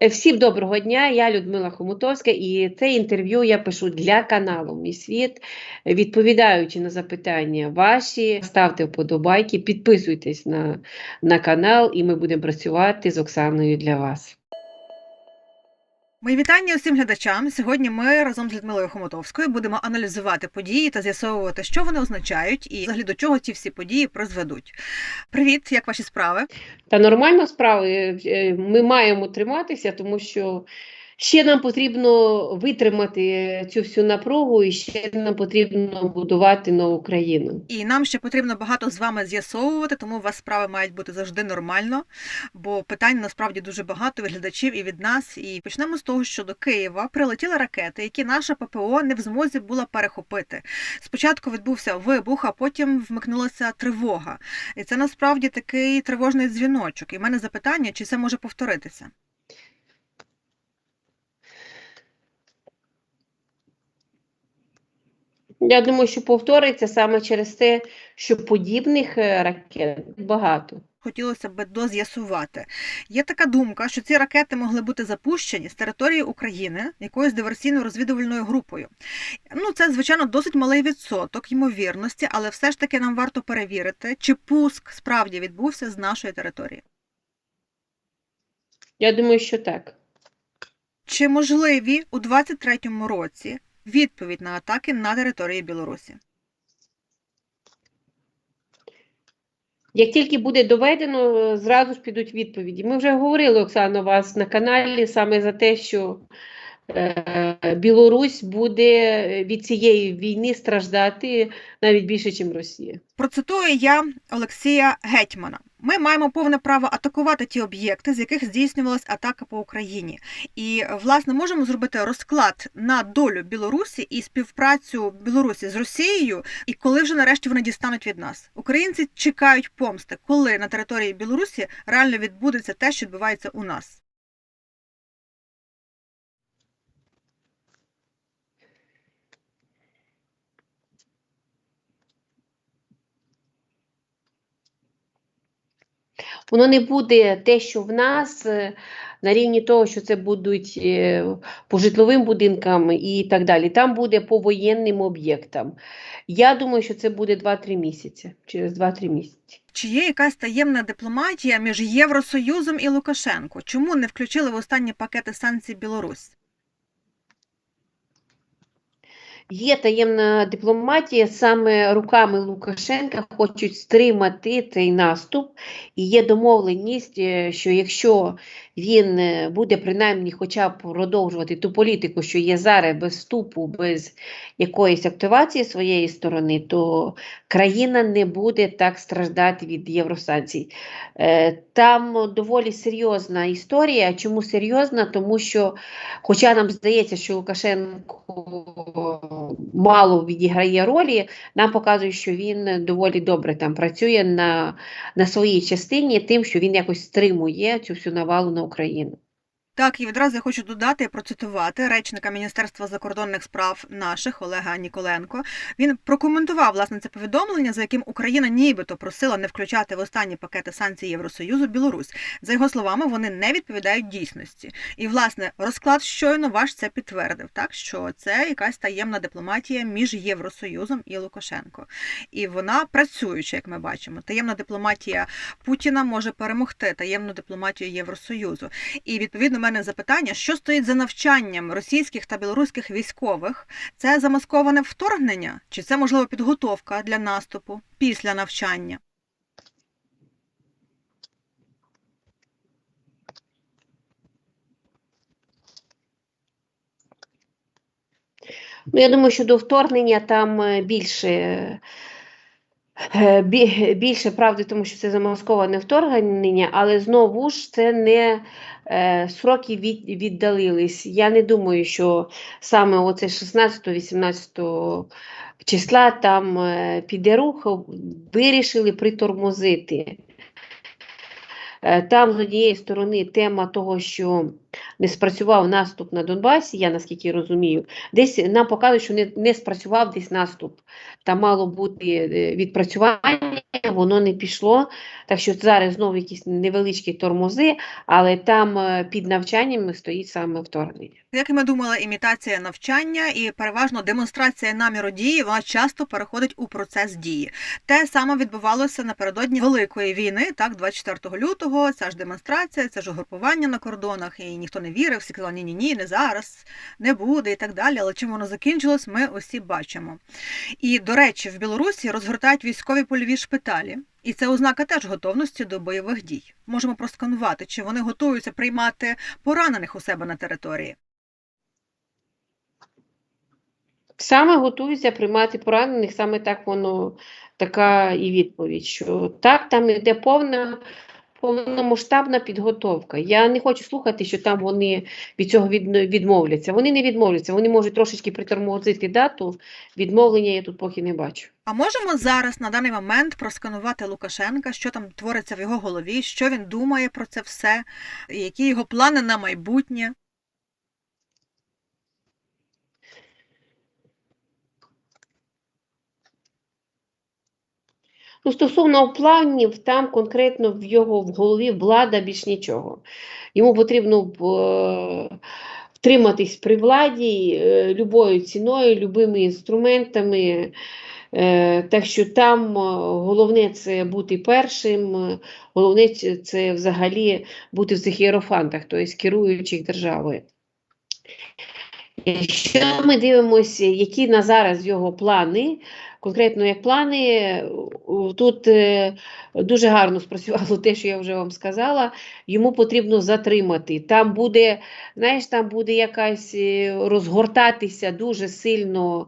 Всім доброго дня, я Людмила Хомутовська, і це інтерв'ю я пишу для каналу Мій світ, відповідаючи на запитання ваші, ставте вподобайки, підписуйтесь на, на канал, і ми будемо працювати з Оксаною для вас. Мої вітання усім глядачам. Сьогодні ми разом з Людмилою Хомотовською будемо аналізувати події та з'ясовувати, що вони означають і взагалі до чого ці всі події призведуть. Привіт, як ваші справи? Та нормально справи, е, ми маємо триматися, тому що ще нам потрібно витримати цю всю напругу, і ще нам потрібно будувати нову країну. І нам ще потрібно багато з вами з'ясовувати, тому у вас справи мають бути завжди нормально, бо питань насправді дуже багато від глядачів і від нас. І почнемо з того, що до Києва прилетіли ракети, які наша ППО не в змозі була перехопити. Спочатку відбувся вибух, а потім вмикнулася тривога. І це насправді такий тривожний дзвіночок. І в мене запитання, чи це може повторитися? Я думаю, що повториться саме через те, що подібних е, ракет багато. Хотілося б доз'ясувати. Є така думка, що ці ракети могли бути запущені з території України якоюсь диверсійно-розвідувальною групою. Ну, це, звичайно, досить малий відсоток ймовірності, але все ж таки нам варто перевірити, чи пуск справді відбувся з нашої території. Я думаю, що так. Чи можливі у 23-му році відповідь на атаки на території Білорусі? Як тільки буде доведено, зразу ж підуть відповіді. Ми вже говорили, Оксана, у вас на каналі саме за те, що Білорусь буде від цієї війни страждати навіть більше, ніж Росія. Процитую я Олексія Гетьмана. Ми маємо повне право атакувати ті об'єкти, з яких здійснювалась атака по Україні. І власне можемо зробити розклад на долю Білорусі і співпрацю Білорусі з Росією, і коли вже нарешті вони дістануть від нас. Українці чекають помсти, коли на території Білорусі реально відбудеться те, що відбувається у нас. Воно не буде те, що в нас е, на рівні того, що це будуть е, по житловим будинкам і так далі. Там буде по воєнним об'єктам. Я думаю, що це буде 2-3 місяці. Через 2-3 місяці. Чи є якась таємна дипломатія між Євросоюзом і Лукашенко? Чому не включили в останні пакети санкцій Білорусь? Є таємна дипломатія, саме руками Лукашенка хочуть стримати цей наступ, і є домовленість, е, що якщо він е, буде принаймні хоча б продовжувати ту політику, що є зараз без вступу, без якоїсь активації своєї сторони, то країна не буде так страждати від євросанкцій. Е, Там доволі серйозна історія. Чому серйозна? Тому що, хоча нам здається, що Лукашенко мало відіграє ролі, нам показує, що він доволі добре там працює на, на своїй частині, тим, що він якось стримує цю всю навалу на Україну. Так, і відразу я хочу додати і процитувати речника Міністерства закордонних справ наших Олега Ніколенко. Він прокоментував власне це повідомлення, за яким Україна нібито просила не включати в останні пакети санкцій Євросоюзу Білорусь. За його словами, вони не відповідають дійсності. І власне розклад щойно ваш це підтвердив, так що це якась таємна дипломатія між Євросоюзом і Лукашенко. І вона працююча, як ми бачимо. Таємна дипломатія Путіна може перемогти таємну дипломатію Євросоюзу. І відповідно мене запитання, що стоїть за навчанням російських та білоруських військових? Це замасковане вторгнення, чи це можливо підготовка для наступу після навчання? Ну, я думаю, що до вторгнення там е, більше, бі- більше правди, тому що це замасковане вторгнення, але знову ж це не е, сроки від, віддалились. Я не думаю, що саме оце 16-18 числа там е, піде рух, вирішили притормозити. Е, Там з однієї сторони тема того, що не спрацював наступ на Донбасі, я наскільки розумію, десь нам показують, що не, не спрацював десь наступ. Там мало бути е, відпрацювання воно не пішло. Так що зараз знову якісь невеличкі тормози, але там е, під навчанням стоїть саме вторгнення. Як і ми думали, імітація навчання і переважно демонстрація наміру дії вона часто переходить у процес дії. Те саме відбувалося напередодні великої війни, так 24 лютого. Ця ж демонстрація, це ж угрупування на кордонах, і ніхто не вірив. Всі казали, ні, ні, ні, не зараз, не буде і так далі. Але чим воно закінчилось, ми усі бачимо. І до речі, в Білорусі розгортають військові польові шпиталі. І це ознака теж готовності до бойових дій. Можемо просканувати, чи вони готуються приймати поранених у себе на території. Саме готуються приймати поранених, саме так воно така і відповідь, що так, там йде повна, повномасштабна підготовка. Я не хочу слухати, що там вони від цього відмовляться. Вони не відмовляться, вони можуть трошечки притормозити дату. Відмовлення я тут поки не бачу. А можемо зараз на даний момент просканувати Лукашенка, що там твориться в його голові, що він думає про це все, які його плани на майбутнє. Ну, стосовно планів, там конкретно в його в голові влада більш нічого. Йому потрібно е, втриматись при владі е, любою ціною, любими інструментами. Е, так що там е, головне це бути першим, е, головне це- взагалі бути в цих іерофантах, тобто керуючих державою. Якщо ми дивимося, які на зараз його плани, конкретно як плани, тут е, дуже гарно спрацювало те, що я вже вам сказала, йому потрібно затримати. Там буде, знаєш, там буде якась е, розгортатися дуже сильно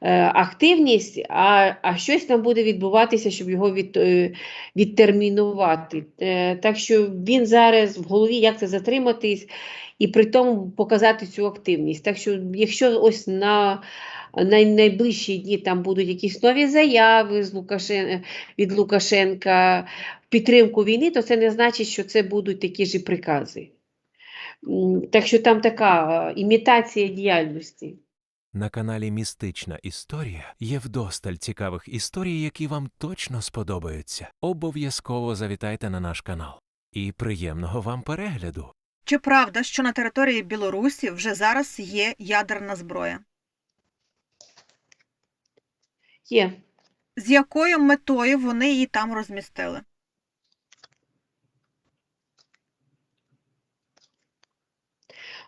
е, активність, а, а щось там буде відбуватися, щоб його від, відтермінувати. Так що він зараз в голові, як це затриматись, і при тому показати цю активність. Так що, якщо ось на най- найближчі дні там будуть якісь нові заяви з Лукашен... від Лукашенка в підтримку війни, то це не значить, що це будуть такі ж прикази. Так що там така е, імітація діяльності. На каналі Містична Історія є вдосталь цікавих історій, які вам точно сподобаються. Обов'язково завітайте на наш канал. І приємного вам перегляду! Чи правда, що на території Білорусі вже зараз є ядерна зброя? Є. З якою метою вони її там розмістили?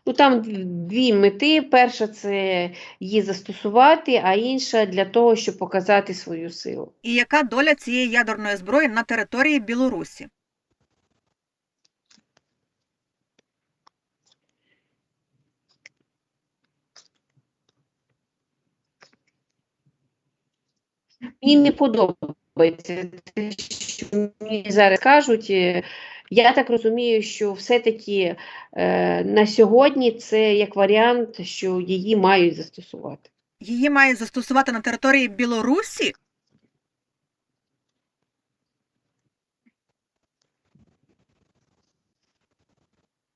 Ну там дві мети. Перша це її застосувати, а інша для того, щоб показати свою силу. І яка доля цієї ядерної зброї на території Білорусі? Мені не подобається те, що мені зараз кажуть. Я так розумію, що все-таки е, на сьогодні це як варіант, що її мають застосувати. Її має застосувати на території Білорусі?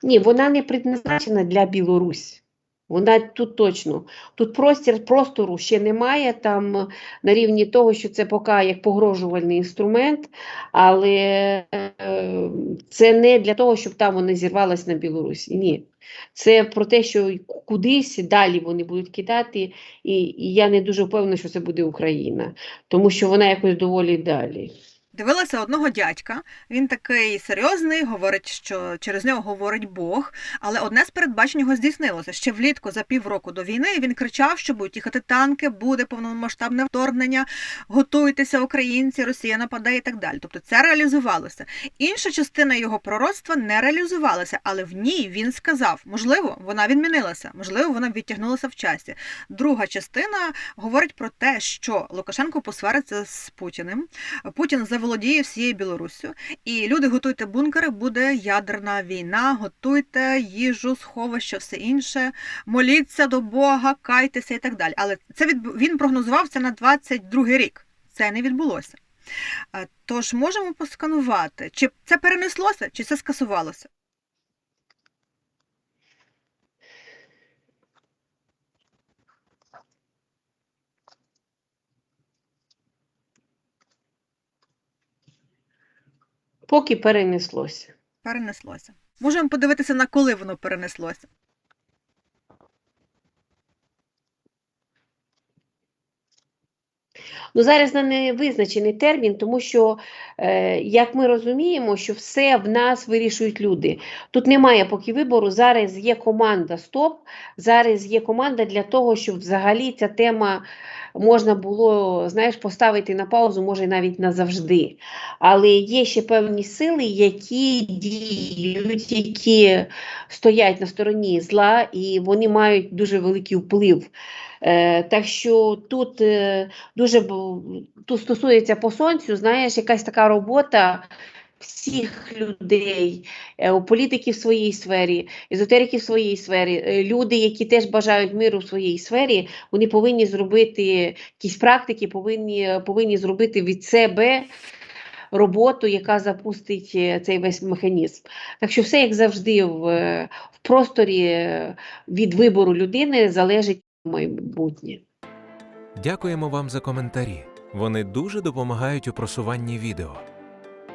Ні, вона не предназначена для Білорусь. Вона тут точно. Тут простір простору ще немає там е, на рівні того, що це поки як погрожувальний інструмент, але е, це не для того, щоб там вона зірвалась на Білорусі. Ні. Це про те, що кудись далі вони будуть кидати, і, і я не дуже впевнена, що це буде Україна, тому що вона якось доволі далі. Дивилася одного дядька. Він такий серйозний, говорить, що через нього говорить Бог. Але одне з передбачень його здійснилося. Ще влітку за півроку до війни він кричав, що будуть їхати танки, буде повномасштабне вторгнення, готуйтеся, українці, Росія нападає і так далі. Тобто це реалізувалося. Інша частина його пророцтва не реалізувалася, але в ній він сказав: можливо, вона відмінилася, можливо, вона відтягнулася в часі. Друга частина говорить про те, що Лукашенко посвариться з Путіним. Путін заволодіє всією Білоруссю, і люди готуйте бункери, буде ядерна війна, готуйте їжу, сховище, все інше, моліться до Бога, кайтеся і так далі. Але це від... він прогнозувався на 22 рік. Це не відбулося. Тож можемо посканувати, чи це перенеслося, чи це скасувалося. Поки перенеслося. Перенеслося. Можемо подивитися, на коли воно перенеслося. Ну, зараз на невизначений термін, тому що, е, як ми розуміємо, що все в нас вирішують люди. Тут немає поки вибору, зараз є команда СТОП, зараз є команда для того, щоб взагалі ця тема можна було, знаєш, поставити на паузу, може навіть назавжди. Але є ще певні сили, які діють, які стоять на стороні зла, і вони мають дуже великий вплив. Е, так що тут е, дуже тут стосується по сонцю, знаєш, якась така робота всіх людей, е, у політиків в своїй сфері, езотериків в своїй сфері, е, люди, які теж бажають миру в своїй сфері, вони повинні зробити якісь практики, повинні, повинні зробити від себе. Роботу, яка запустить е, цей весь механізм. Так що все, як завжди, в, в просторі від вибору людини залежить майбутнє. Дякуємо вам за коментарі. Вони дуже допомагають у просуванні відео.